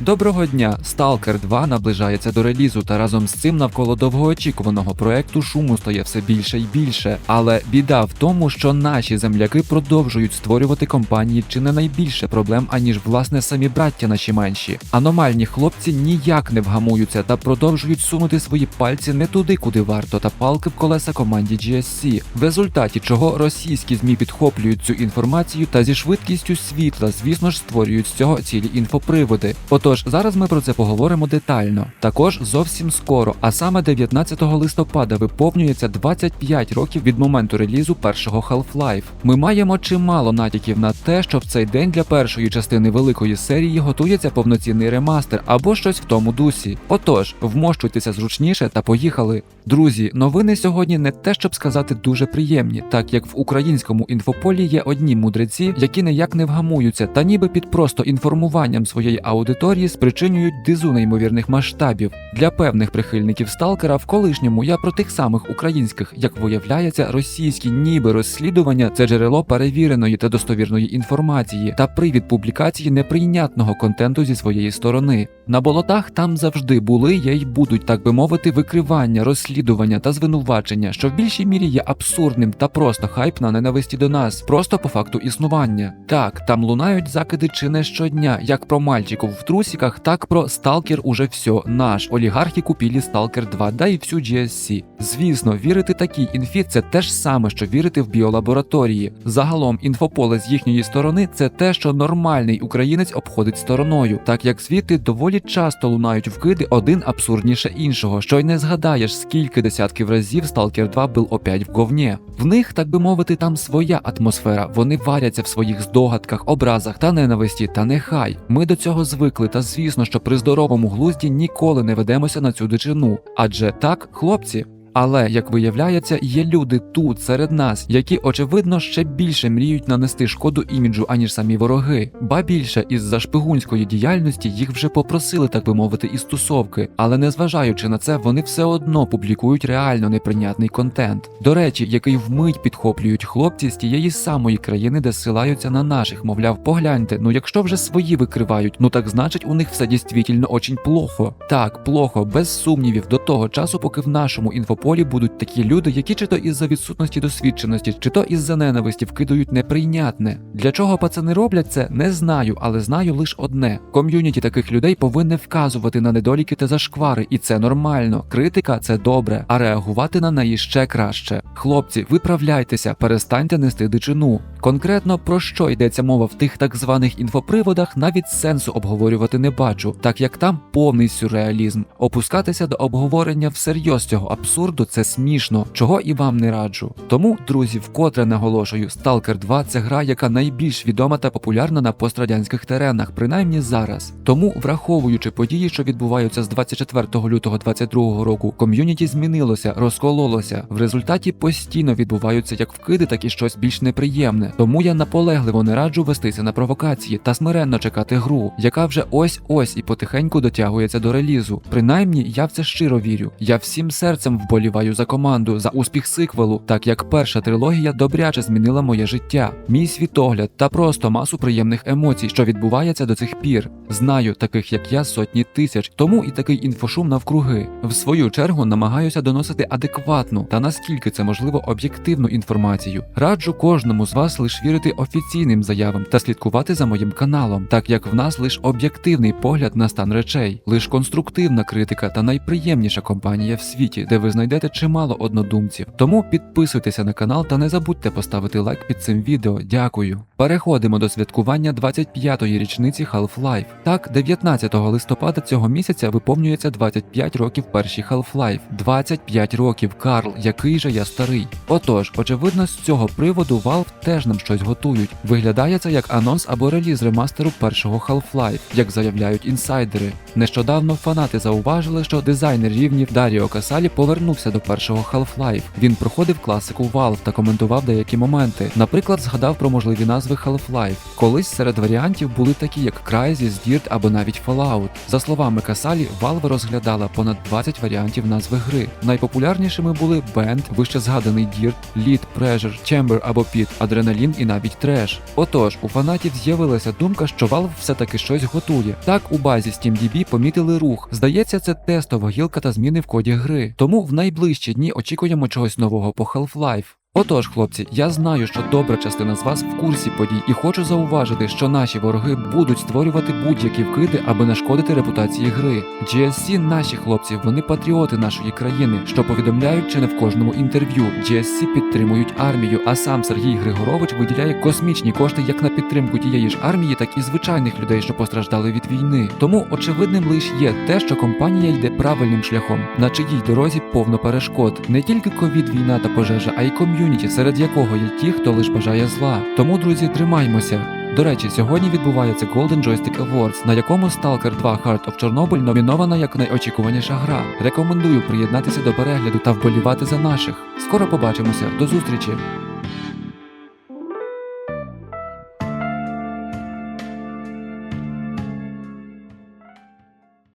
Доброго дня! Stalker 2 наближається до релізу, та разом з цим навколо довгоочікуваного проекту шуму стає все більше і більше. Але біда в тому, що наші земляки продовжують створювати компанії чи не найбільше проблем, аніж власне самі браття наші менші. Аномальні хлопці ніяк не вгамуються та продовжують сунути свої пальці не туди, куди варто, та палки в колеса команді GSC, в результаті чого російські змі підхоплюють цю інформацію та зі швидкістю світла, звісно ж, створюють з цього цілі інфоприводи. Отож, зараз ми про це поговоримо детально. Також зовсім скоро, а саме 19 листопада, виповнюється 25 років від моменту релізу першого Half-Life. Ми маємо чимало натяків на те, що в цей день для першої частини великої серії готується повноцінний ремастер або щось в тому дусі. Отож, вмощуйтеся зручніше та поїхали. Друзі, новини сьогодні не те, щоб сказати дуже приємні, так як в українському інфополі є одні мудреці, які ніяк не вгамуються, та ніби під просто інформуванням своєї аудиторії спричинюють дизу неймовірних масштабів. Для певних прихильників сталкера в колишньому я про тих самих українських, як виявляється, російські ніби розслідування це джерело перевіреної та достовірної інформації та привід публікації неприйнятного контенту зі своєї сторони. На болотах там завжди були є й будуть, так би мовити, викривання, розслідування та звинувачення, що в більшій мірі є абсурдним та просто хайп на ненависті до нас, просто по факту існування. Так, там лунають закиди чи не щодня, як про мальчиків в трусіках, так про сталкер уже все наш. Олігархи купили Сталкер 2, да і всю GSC. Звісно, вірити такій інфі це те ж саме, що вірити в біолабораторії. Загалом інфополе з їхньої сторони це те, що нормальний українець обходить стороною, так як звідти доволі часто лунають вкиди один абсурдніше іншого, що й не згадаєш, скільки десятків разів Stalker 2 був опять в говні. В них, так би мовити, там своя атмосфера. Вони варяться в своїх здогадках, образах та ненависті. Та нехай ми до цього звикли, та звісно, що при здоровому глузді ніколи не ведемося на цю дичину. Адже так, хлопці. Але як виявляється, є люди тут серед нас, які очевидно ще більше мріють нанести шкоду іміджу, аніж самі вороги. Ба більше із-за шпигунської діяльності їх вже попросили, так би мовити, і стосовки, але незважаючи на це, вони все одно публікують реально неприйнятний контент. До речі, який вмить підхоплюють хлопці з тієї самої країни, де ссилаються на наших, мовляв, погляньте, ну якщо вже свої викривають, ну так значить у них все дійсно очень плохо. Так, плохо, без сумнівів, до того часу, поки в нашому інфополі будуть такі люди, які чи то із-за відсутності досвідченості, чи то із-за ненависті вкидають неприйнятне. Для чого пацани роблять це, не знаю, але знаю лише одне: ком'юніті таких людей повинне вказувати на недоліки та зашквари, і це нормально. Критика це добре, а реагувати на неї ще краще. Хлопці, виправляйтеся, перестаньте нести дичину. Конкретно про що йдеться мова в тих так званих інфоприводах, навіть сенсу обговорювати не бачу, так як там повний сюрреалізм. Опускатися до обговорення всерйоз цього абсурду це смішно, чого і вам не раджу. Тому, друзі, вкотре наголошую, Stalker 2 це гра, яка найбільш відома та популярна на пострадянських теренах, принаймні зараз. Тому, враховуючи події, що відбуваються з 24 лютого 2022 року, ком'юніті змінилося, розкололося. В результаті постійно відбуваються як вкиди, так і щось більш неприємне. Тому я наполегливо не раджу вестися на провокації та смиренно чекати гру, яка вже ось ось і потихеньку дотягується до релізу. Принаймні, я в це щиро вірю. Я всім серцем вболіваю за команду, за успіх сиквелу, так як перша трилогія добряче змінила моє життя, мій світогляд та просто масу приємних емоцій, що відбувається до цих пір. Знаю таких, як я, сотні тисяч, тому і такий інфошум навкруги. В свою чергу намагаюся доносити адекватну та наскільки це можливо об'єктивну інформацію. Раджу кожному з вас лише вірити офіційним заявам та слідкувати за моїм каналом, так як в нас лише об'єктивний погляд на стан речей, лише конструктивна критика та найприємніша компанія в світі, де ви знайдете чимало однодумців. Тому підписуйтеся на канал та не забудьте поставити лайк під цим відео. Дякую. Переходимо до святкування 25-ї річниці Half-Life. Так, 19 листопада цього місяця виповнюється 25 років першій Half-Life. 25 років, Карл, який же я старий. Отож, очевидно, з цього приводу Valve теж нам щось готують. Виглядає це як анонс або реліз ремастеру першого Half-Life, як заявляють інсайдери. Нещодавно фанати зауважили, що дизайнер рівнів Даріо Касалі повернувся повернувся до першого Half-Life. Він проходив класику Valve та коментував деякі моменти. Наприклад, згадав про можливі назви Half-Life. Колись серед варіантів були такі, як Crysis, Dirt або навіть Fallout. За словами Касалі, Valve розглядала понад 20 варіантів назви гри. Найпопулярнішими були Band, вище згаданий Dirt, Lead, Pressure, Chamber або Pit, Адреналін і навіть Trash. Отож, у фанатів з'явилася думка, що Valve все-таки щось готує. Так, у базі SteamDB помітили рух. Здається, це тестова гілка та зміни в коді гри. Тому в найближчі дні очікуємо чогось нового по Half-Life. Отож, хлопці, я знаю, що добра частина з вас в курсі подій, і хочу зауважити, що наші вороги будуть створювати будь-які вкиди, аби нашкодити репутації гри. GSC – наші хлопці, вони патріоти нашої країни, що повідомляють чи не в кожному інтерв'ю. GSC підтримують армію, а сам Сергій Григорович виділяє космічні кошти як на підтримку тієї ж армії, так і звичайних людей, що постраждали від війни. Тому очевидним лише є те, що компанія йде правильним шляхом, на чиїй дорозі повно перешкод. Не тільки ковід, війна та пожежа, а й ком'юніті, серед якого є ті, хто лише бажає зла. Тому, друзі, тримаймося. До речі, сьогодні відбувається Golden Joystick Awards, на якому Stalker 2 Heart of Chernobyl номінована як найочікуваніша гра. Рекомендую приєднатися до перегляду та вболівати за наших. Скоро побачимося. До зустрічі!